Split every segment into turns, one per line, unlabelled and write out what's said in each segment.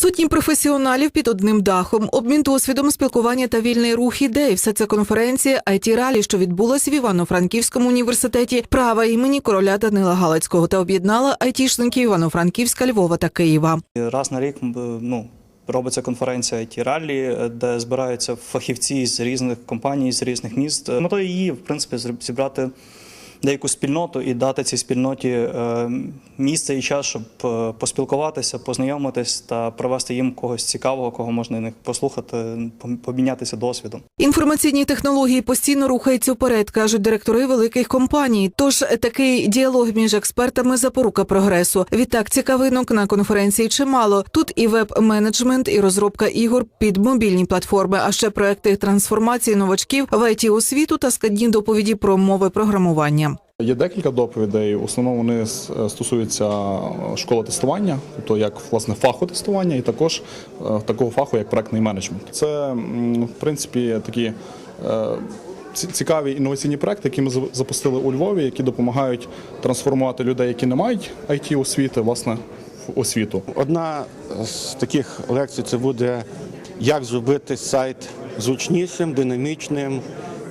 Сотні професіоналів під одним дахом, обмін досвідом, спілкування та вільний рух ідей. Все це конференція it ралі, що відбулася в Івано-Франківському університеті права імені короля Данила Галицького та об'єднала айтішників Івано-Франківська, Львова та Києва.
Раз на рік ну, робиться конференція it ралі, де збираються фахівці з різних компаній, з різних міст. Метою її, в принципі, зібрати деяку спільноту і дати цій спільноті е, місце і час, щоб е, поспілкуватися, познайомитись та привести їм когось цікавого, кого можна них послухати, помінятися досвідом.
Інформаційні технології постійно рухаються вперед, кажуть директори великих компаній. Тож такий діалог між експертами запорука прогресу. Відтак цікавинок на конференції чимало. Тут і веб-менеджмент, і розробка ігор під мобільні платформи, а ще проекти трансформації новачків в it освіту та складні доповіді про мови програмування.
Є декілька доповідей. В основному вони стосуються е, школи тестування, тобто як власне фаху тестування, і також е, такого фаху, як проектний менеджмент. Це в принципі такі. е, Цікаві інноваційні проекти, які ми за- запустили у Львові, які допомагають трансформувати людей, які не мають it освіти, власне, в освіту.
Одна з таких лекцій це буде як зробити сайт зручнішим, динамічним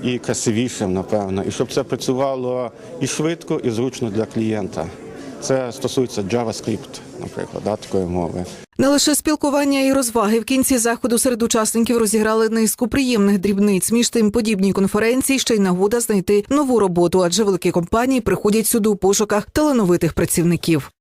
і красивішим, напевно, і щоб це працювало і швидко, і зручно для клієнта. Це стосується JavaScript, наприклад, да, такої мови.
Не лише спілкування і розваги в кінці заходу серед учасників розіграли низку приємних дрібниць. Між тим подібні конференції ще й нагода знайти нову роботу, адже великі компанії приходять сюди у пошуках талановитих працівників.